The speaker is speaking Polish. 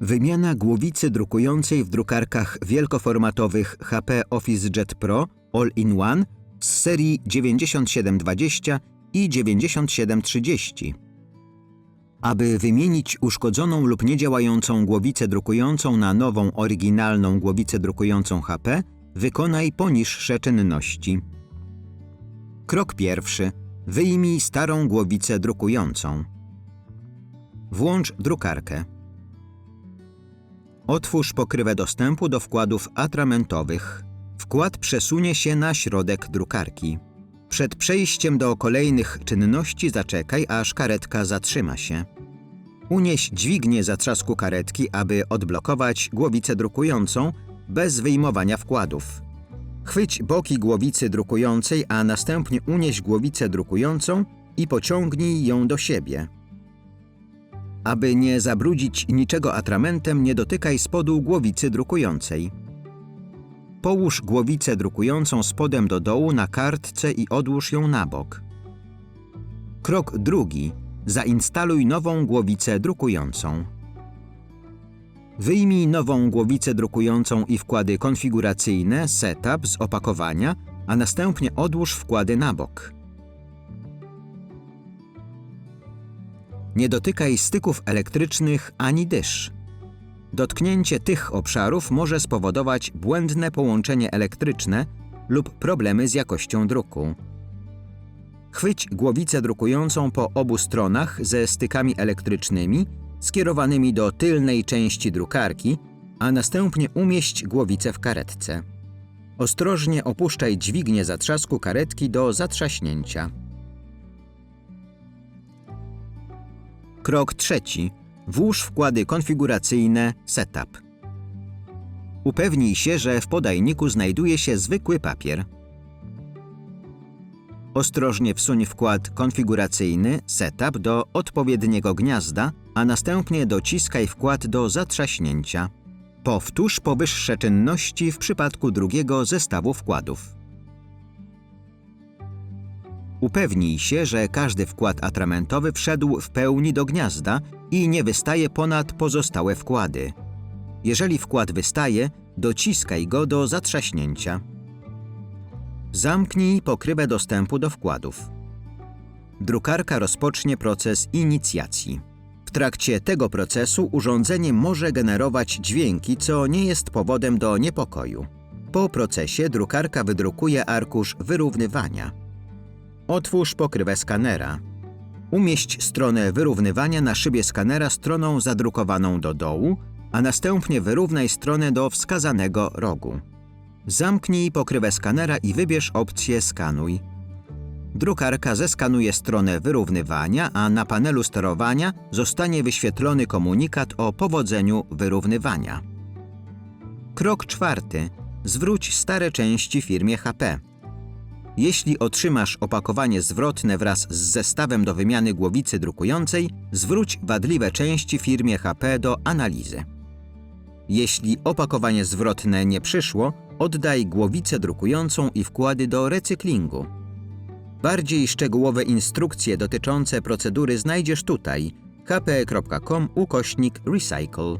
Wymiana głowicy drukującej w drukarkach wielkoformatowych HP OfficeJet Pro All-in-One z serii 9720 i 9730. Aby wymienić uszkodzoną lub niedziałającą głowicę drukującą na nową oryginalną głowicę drukującą HP, wykonaj poniższe czynności. Krok pierwszy. Wyjmij starą głowicę drukującą. Włącz drukarkę. Otwórz pokrywę dostępu do wkładów atramentowych. Wkład przesunie się na środek drukarki. Przed przejściem do kolejnych czynności zaczekaj, aż karetka zatrzyma się. Unieś dźwignię zatrzasku karetki, aby odblokować głowicę drukującą bez wyjmowania wkładów. Chwyć boki głowicy drukującej, a następnie unieś głowicę drukującą i pociągnij ją do siebie. Aby nie zabrudzić niczego atramentem, nie dotykaj spodu głowicy drukującej. Połóż głowicę drukującą spodem do dołu na kartce i odłóż ją na bok. Krok drugi. Zainstaluj nową głowicę drukującą. Wyjmij nową głowicę drukującą i wkłady konfiguracyjne Setup z opakowania, a następnie odłóż wkłady na bok. Nie dotykaj styków elektrycznych ani dysz. Dotknięcie tych obszarów może spowodować błędne połączenie elektryczne lub problemy z jakością druku. Chwyć głowicę drukującą po obu stronach ze stykami elektrycznymi skierowanymi do tylnej części drukarki, a następnie umieść głowicę w karetce. Ostrożnie opuszczaj dźwignię zatrzasku karetki do zatrzaśnięcia. Krok trzeci. Włóż wkłady konfiguracyjne Setup. Upewnij się, że w podajniku znajduje się zwykły papier. Ostrożnie wsuń wkład konfiguracyjny Setup do odpowiedniego gniazda, a następnie dociskaj wkład do zatrzaśnięcia. Powtórz powyższe czynności w przypadku drugiego zestawu wkładów. Upewnij się, że każdy wkład atramentowy wszedł w pełni do gniazda i nie wystaje ponad pozostałe wkłady. Jeżeli wkład wystaje, dociskaj go do zatrzaśnięcia. Zamknij pokrywę dostępu do wkładów. Drukarka rozpocznie proces inicjacji. W trakcie tego procesu urządzenie może generować dźwięki, co nie jest powodem do niepokoju. Po procesie drukarka wydrukuje arkusz wyrównywania. Otwórz pokrywę skanera. Umieść stronę wyrównywania na szybie skanera stroną zadrukowaną do dołu, a następnie wyrównaj stronę do wskazanego rogu. Zamknij pokrywę skanera i wybierz opcję Skanuj. Drukarka zeskanuje stronę wyrównywania, a na panelu sterowania zostanie wyświetlony komunikat o powodzeniu wyrównywania. Krok czwarty. Zwróć stare części firmie HP. Jeśli otrzymasz opakowanie zwrotne wraz z zestawem do wymiany głowicy drukującej, zwróć wadliwe części firmie HP do analizy. Jeśli opakowanie zwrotne nie przyszło, oddaj głowicę drukującą i wkłady do recyklingu. Bardziej szczegółowe instrukcje dotyczące procedury znajdziesz tutaj hp.com ukośnik recycle.